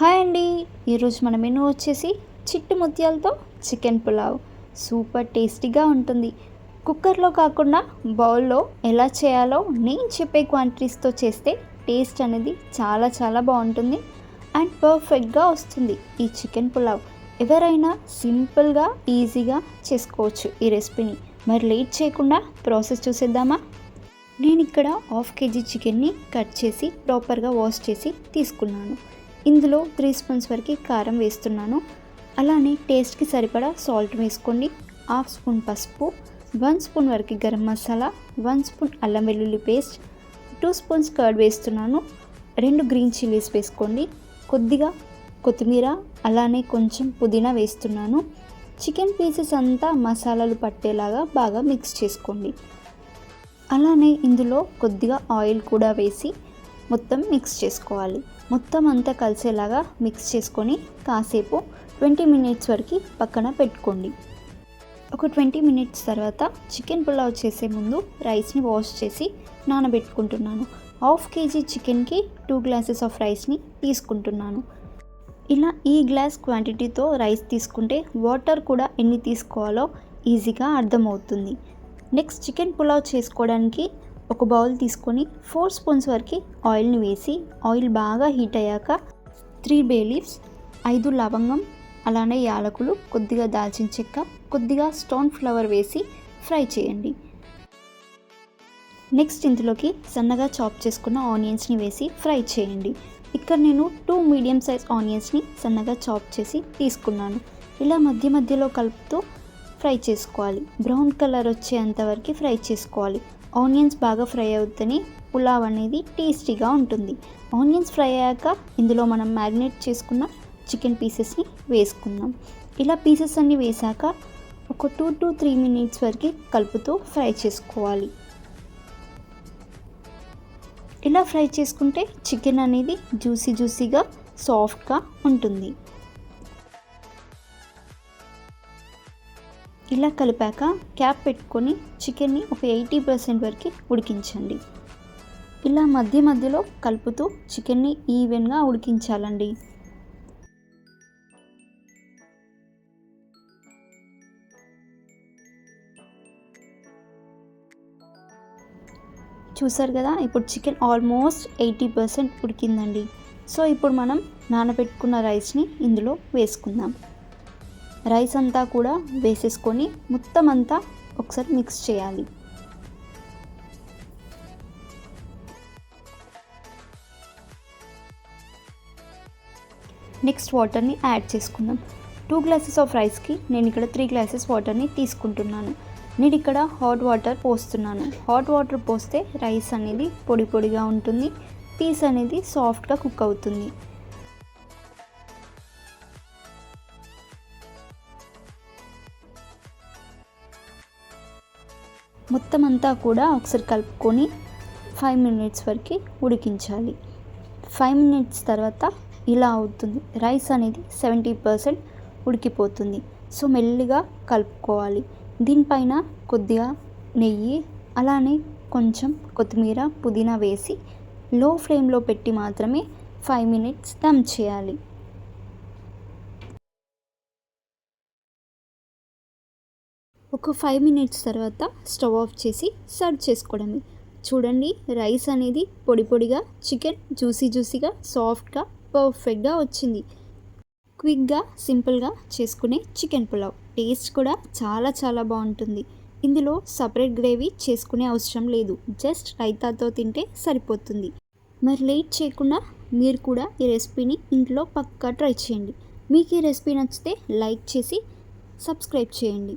Hi అండి. ఈరోజు మన మెనూ వచ్చేసి చిట్టు ముత్యాలతో చికెన్ పులావ్. సూపర్ టేస్టీగా ఉంటుంది. కుక్కర్లో కాకుండా బౌల్లో ఎలా చేయాలో నేను చెప్పే క్వాంటిటీస్తో చేస్తే టేస్ట్ అనేది చాలా చాలా బాగుంటుంది అండ్ పర్ఫెక్ట్గా వస్తుంది ఈ చికెన్ పులావ్. ఎవరైనా సింపుల్గా ఈజీగా చేసుకోవచ్చు ఈ రెసిపీని. మరి లేట్ చేయకుండా ప్రాసెస్ చూసేద్దామా? నేను ఇక్కడ హాఫ్ కేజీ చికెన్ని కట్ చేసి ప్రాపర్గా వాష్ చేసి తీసుకున్నాను. ఇందులో త్రీ స్పూన్స్ వరకు కారం వేస్తున్నాను. అలానే టేస్ట్కి సరిపడా సాల్ట్ వేసుకోండి. హాఫ్ స్పూన్ పసుపు వన్ స్పూన్ వరకు గరం మసాలా వన్ స్పూన్ అల్లం వెల్లుల్లి పేస్ట్ టూ స్పూన్స్ కర్డ్ వేస్తున్నాను. రెండు గ్రీన్ చిల్లీస్ వేసుకోండి. కొద్దిగా కొత్తిమీర అలానే కొంచెం పుదీనా వేస్తున్నాను. చికెన్ పీసెస్ అంతా మసాలాలు పట్టేలాగా బాగా మిక్స్ చేసుకోండి. అలానే ఇందులో కొద్దిగా ఆయిల్ కూడా వేసి మొత్తం మిక్స్ చేసుకోవాలి. మొత్తం అంతా కలిసేలాగా మిక్స్ చేసుకొని కాసేపు ట్వంటీ మినిట్స్ వరకు పక్కన పెట్టుకోండి. ఒక ట్వంటీ మినిట్స్ తర్వాత చికెన్ పులావ్ చేసే ముందు రైస్ని వాష్ చేసి నానబెట్టుకుంటున్నాను. హాఫ్ కేజీ చికెన్కి టూ గ్లాసెస్ ఆఫ్ రైస్ని తీసుకుంటున్నాను. ఇలా ఈ గ్లాస్ క్వాంటిటీతో రైస్ తీసుకుంటే వాటర్ కూడా ఎన్ని తీసుకోవాలో ఈజీగా అర్థమవుతుంది. నెక్స్ట్ చికెన్ పులావ్ చేసుకోవడానికి ఒక బౌల్ తీసుకొని ఫోర్ స్పూన్స్ వరకు ఆయిల్ని వేసి ఆయిల్ బాగా హీట్ అయ్యాక త్రీ బే లీవ్స్ ఐదు లవంగం అలానే యాలకులు కొద్దిగా దాల్చిన చెక్క కొద్దిగా స్టోన్ ఫ్లవర్ వేసి ఫ్రై చేయండి. నెక్స్ట్ ఇందులోకి సన్నగా చాప్ చేసుకున్న ఆనియన్స్ని వేసి ఫ్రై చేయండి. ఇక్కడ నేను టూ మీడియం సైజ్ ఆనియన్స్ని సన్నగా చాప్ చేసి తీసుకున్నాను. ఇలా మధ్య మధ్యలో కలుపుతూ ఫ్రై చేసుకోవాలి. బ్రౌన్ కలర్ వచ్చేంత వరకు ఫ్రై చేసుకోవాలి. ఆనియన్స్ బాగా ఫ్రై అవుతని పులావ్ అనేది టేస్టీగా ఉంటుంది. ఆనియన్స్ ఫ్రై అయ్యాక ఇందులో మనం మ్యారినేట్ చేసుకున్న చికెన్ పీసెస్ని వేసుకుందాం. ఇలా పీసెస్ అన్నీ వేసాక ఒక టూ టు త్రీ మినిట్స్ వరకు కలుపుతూ ఫ్రై చేసుకోవాలి. ఇలా ఫ్రై చేసుకుంటే చికెన్ అనేది జ్యూసీ జ్యూసీగా సాఫ్ట్గా ఉంటుంది. ఇలా కలిపాక క్యాప్ పెట్టుకొని చికెన్ని ఒక ఎయిటీ పర్సెంట్ వరకు ఉడికించండి. ఇలా మధ్య మధ్యలో కలుపుతూ చికెన్ని ఈవెన్గా ఉడికించాలండి. చూసారు కదా ఇప్పుడు చికెన్ ఆల్మోస్ట్ ఎయిటీ పర్సెంట్ ఉడికిందండి. సో ఇప్పుడు మనం నానబెట్టుకున్న రైస్ని ఇందులో వేసుకుందాం. రైస్ అంతా కూడా వేసేసుకొని మొత్తం అంతా ఒకసారి మిక్స్ చేయాలి. నెక్స్ట్ వాటర్ని యాడ్ చేసుకుందాం. టూ గ్లాసెస్ ఆఫ్ రైస్కి నేను ఇక్కడ త్రీ గ్లాసెస్ వాటర్ని తీసుకుంటున్నాను. నేను ఇక్కడ హాట్ వాటర్ పోస్తున్నాను. హాట్ వాటర్ పోస్తే రైస్ అనేది పొడి పొడిగా ఉంటుంది. పీస్ అనేది సాఫ్ట్గా కుక్ అవుతుంది. మొత్తం అంతా కూడా ఒకసారి కలుపుకొని ఫైవ్ మినిట్స్ వరకు ఉడికించాలి. ఫైవ్ మినిట్స్ తర్వాత ఇలా అవుతుంది. రైస్ అనేది సెవెంటీ పర్సెంట్ ఉడికిపోతుంది. సో మెల్లిగా కలుపుకోవాలి. దీనిపైన కొద్దిగా నెయ్యి అలానే కొంచెం కొత్తిమీర పుదీనా వేసి లో ఫ్లేమ్లో పెట్టి మాత్రమే ఫైవ్ మినిట్స్ దమ్ చేయాలి. ఒక ఫైవ్ మినిట్స్ తర్వాత స్టవ్ ఆఫ్ చేసి సర్వ్ చేసుకోవడమే. చూడండి రైస్ అనేది పొడి పొడిగా చికెన్ జ్యూసీ జ్యూసీగా సాఫ్ట్గా పర్ఫెక్ట్గా వచ్చింది. క్విక్గా సింపుల్గా చేసుకునే చికెన్ పులావ్. టేస్ట్ కూడా చాలా చాలా బాగుంటుంది. ఇందులో సపరేట్ గ్రేవీ చేసుకునే అవసరం లేదు. జస్ట్ రైతాతో తింటే సరిపోతుంది. మరి లేట్ చేయకుండా మీరు కూడా ఈ రెసిపీని ఇంట్లో పక్కా ట్రై చేయండి. మీకు ఈ రెసిపీ నచ్చితే లైక్ చేసి సబ్స్క్రైబ్ చేయండి.